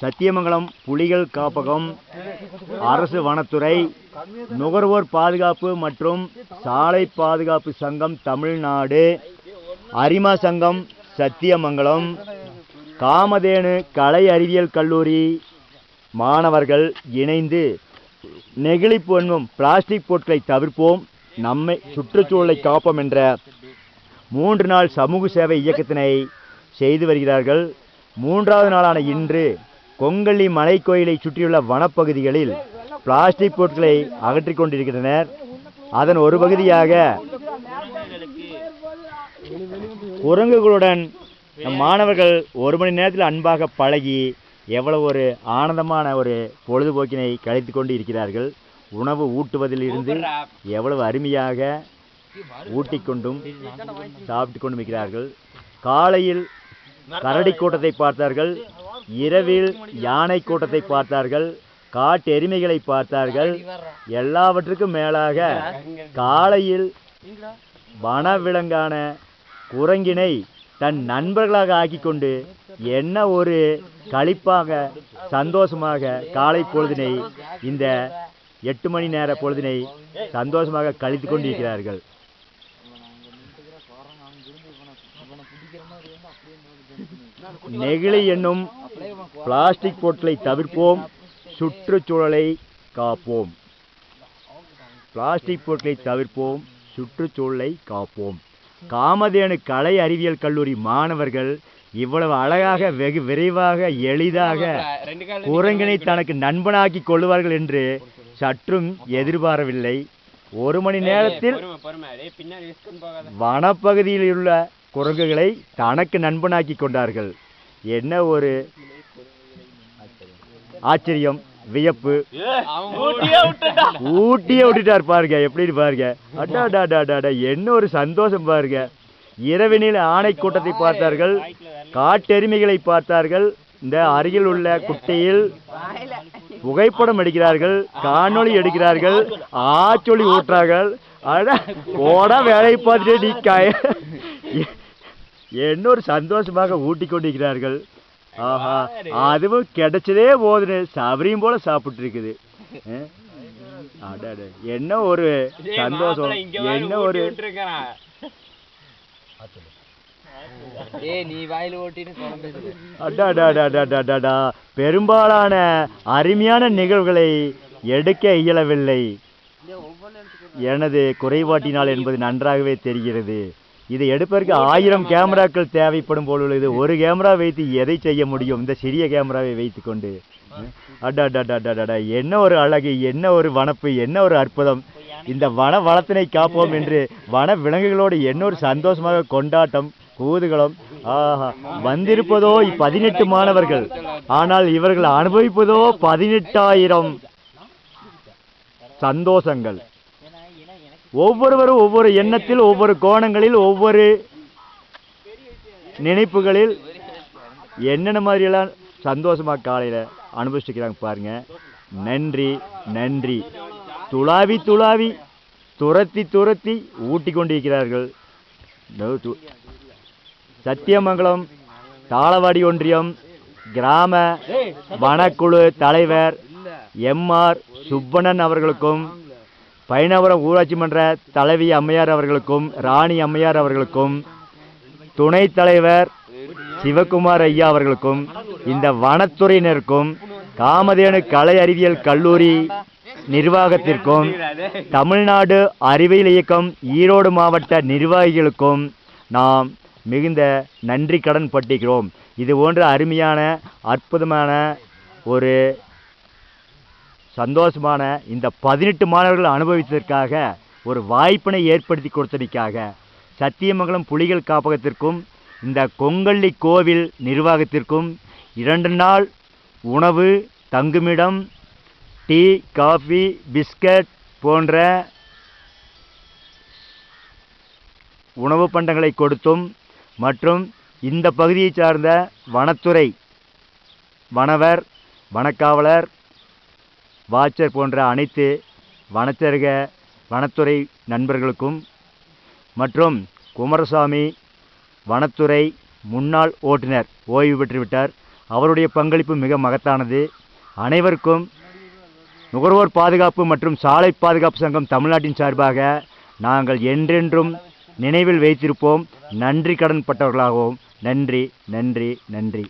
சத்தியமங்கலம் புலிகள் காப்பகம் அரசு வனத்துறை நுகர்வோர் பாதுகாப்பு மற்றும் சாலை பாதுகாப்பு சங்கம் தமிழ்நாடு அரிமா சங்கம் சத்தியமங்கலம் காமதேனு கலை அறிவியல் கல்லூரி மாணவர்கள் இணைந்து நெகிழி பொண்ணும் பிளாஸ்டிக் பொருட்களை தவிர்ப்போம் நம்மை சுற்றுச்சூழலை காப்போம் என்ற மூன்று நாள் சமூக சேவை இயக்கத்தினை செய்து வருகிறார்கள். மூன்றாவது நாளான இன்று கொங்கல்லி மலைக்கோயிலை சுற்றியுள்ள வனப்பகுதிகளில் பிளாஸ்டிக் பொருட்களை அகற்றிக் கொண்டிருக்கின்றனர். அதன் ஒரு பகுதியாக குரங்குகளுடன் நம் மாணவர்கள் ஒரு மணி நேரத்தில் அன்பாக பழகி எவ்வளவு ஒரு ஆனந்தமான ஒரு பொழுதுபோக்கினை கழித்து கொண்டு இருக்கிறார்கள் உணவு ஊட்டுவதிலிருந்து எவ்வளவு அருமையாக ஊட்டிக்கொண்டும் சாப்பிட்டு கொண்டும் இருக்கிறார்கள். காலையில் கரடி கூட்டத்தை பார்த்தார்கள். இரவில் யானை கூட்டத்தை பார்த்தார்கள். காட்டு எருமைகளை பார்த்தார்கள். எல்லாவற்றுக்கும் மேலாக காலையில் வனவிலங்கான குரங்கினை தன் நண்பர்களாக ஆக்கிக்கொண்டு என்ன ஒரு களிப்பாக சந்தோஷமாக காலை பொழுதினை இந்த எட்டு மணி நேர பொழுதினை சந்தோஷமாக கழித்து கொண்டிருக்கிறார்கள். நெகிழி என்னும் பிளாஸ்டிக் பொருட்களை தவிர்ப்போம் சுற்றுச்சூழலை காப்போம். பிளாஸ்டிக் பொருட்களை தவிர்ப்போம் சுற்றுச்சூழலை காப்போம். காமதேனு கலை அறிவியல் கல்லூரி மாணவர்கள் இவ்வளவு அழகாக வெகு விரைவாக எளிதாக குரங்கினை தனக்கு நண்பனாக்கி கொள்வார்கள் என்று சற்றும் எதிர்பாரவில்லை. ஒரு மணி நேரத்தில் வனப்பகுதியில் உள்ள குரங்குகளை தனக்கு நண்பனாக்கி கொண்டார்கள். என்ன ஒரு ஆச்சரியம் வியப்பு. ஊட்டியே விட்டுட்டார் பாருங்க எப்படி பாருங்க. அடா அடா அடா, அடா, அடா என்ன ஒரு சந்தோஷம் பாருங்க. இரவினில் ஆணை கூட்டத்தை பார்த்தார்கள் காட்டெருமைகளை பார்த்தார்கள். இந்த அருகில் உள்ள குட்டையில் புகைப்படம் எடுக்கிறார்கள் காணொளி எடுக்கிறார்கள் ஆச்சொலி ஊட்டுறார்கள். அட போடா வேலையை பார்த்துட்டு நீ காய என்ன ஒரு சந்தோஷமாக ஊட்டி கொண்டிருக்கிறார்கள் ஆஹா அதுவும் கிடைச்சதே போதுன்னு சபரியும் போல சாப்பிட்டு இருக்குது என்ன ஒரு சந்தோஷம். என்ன ஒரு பெரும்பாலான அருமையான நிகழ்வுகளை எடுக்க இயலவில்லை. எனது குறைபாட்டினால் என்பது நன்றாகவே தெரிகிறது. இதை எடுப்பதற்கு ஆயிரம் கேமராக்கள் தேவைப்படும் போல் உள்ளது. ஒரு கேமரா வைத்து எதை செய்ய முடியும்? இந்த சிறிய கேமராவை வைத்துக்கொண்டு. அடாடாடாடாடா என்ன ஒரு அழகு என்ன ஒரு வனப்பு என்ன ஒரு அற்புதம். இந்த வன வளத்தினை காப்போம் என்று வன விலங்குகளோடு என்ன ஒரு சந்தோஷமாக கொண்டாட்டம் குதூகலம் ஆஹா. வந்திருப்பதோ பதினெட்டு மாணவர்கள். ஆனால் இவர்கள் அனுபவிப்பதோ பதினெட்டாயிரம் சந்தோஷங்கள். ஒவ்வொருவரும் ஒவ்வொரு எண்ணத்தில் ஒவ்வொரு கோணங்களில் ஒவ்வொரு நினைப்புகளில் என்னென்ன மாதிரியெல்லாம் சந்தோஷமாக காலையில் அனுபவிச்சுக்கிறாங்க பாருங்க. நன்றி நன்றி. துளாவி துளாவி துரத்தி துரத்தி ஊட்டி கொண்டிருக்கிறார்கள். சத்தியமங்கலம் தாளவாடி ஒன்றியம் கிராம வனக்குழு தலைவர் எம்ஆர் சுப்பண்ணன் அவர்களுக்கும் பைனபுரம் ஊராட்சி மன்ற தலைவி அம்மையார் அவர்களுக்கும் ராணி அம்மையார் அவர்களுக்கும் துணைத் தலைவர் சிவகுமார் ஐயா அவர்களுக்கும் இந்த வனத்துறையினருக்கும் காமதேனு கலை அறிவியல் கல்லூரி நிர்வாகத்திற்கும் தமிழ்நாடு அறிவியல் இயக்கம் ஈரோடு மாவட்ட நிர்வாகிகளுக்கும் நாம் மிகுந்த நன்றி கடன் பட்டுகிறோம். இது போன்ற அருமையான அற்புதமான ஒரு சந்தோஷமான இந்த பதினெட்டு மாணவர்கள் அனுபவித்ததற்காக ஒரு வாய்ப்பினை ஏற்படுத்தி கொடுத்ததற்காக சத்தியமங்கலம் புலிகள் காப்பகத்திற்கும் இந்த கொங்கல்லி கோவில் நிர்வாகத்திற்கும் இரண்டு நாள் உணவு தங்குமிடம் டீ காஃபி பிஸ்கட் போன்ற உணவு பண்டங்களை கொடுத்தும் மற்றும் இந்த பகுதியை சார்ந்த வனத்துறை வனவர் வனக்காவலர் வாட்சர் போன்ற அனைத்து வனச்சருக வனத்துறை நண்பர்களுக்கும் மற்றும் குமாரசாமி வனத்துறை முன்னாள் ஓட்டுநர் ஓய்வு பெற்றுவிட்டார். அவருடைய பங்களிப்பு மிக மகத்தானது. அனைவருக்கும் நுகர்வோர் பாதுகாப்பு மற்றும் சாலை பாதுகாப்பு சங்கம் தமிழ்நாட்டின் சார்பாக நாங்கள் என்றென்றும் நினைவில் வைத்திருப்போம். நன்றி கடன் பட்டவர்களாகவும். நன்றி நன்றி நன்றி.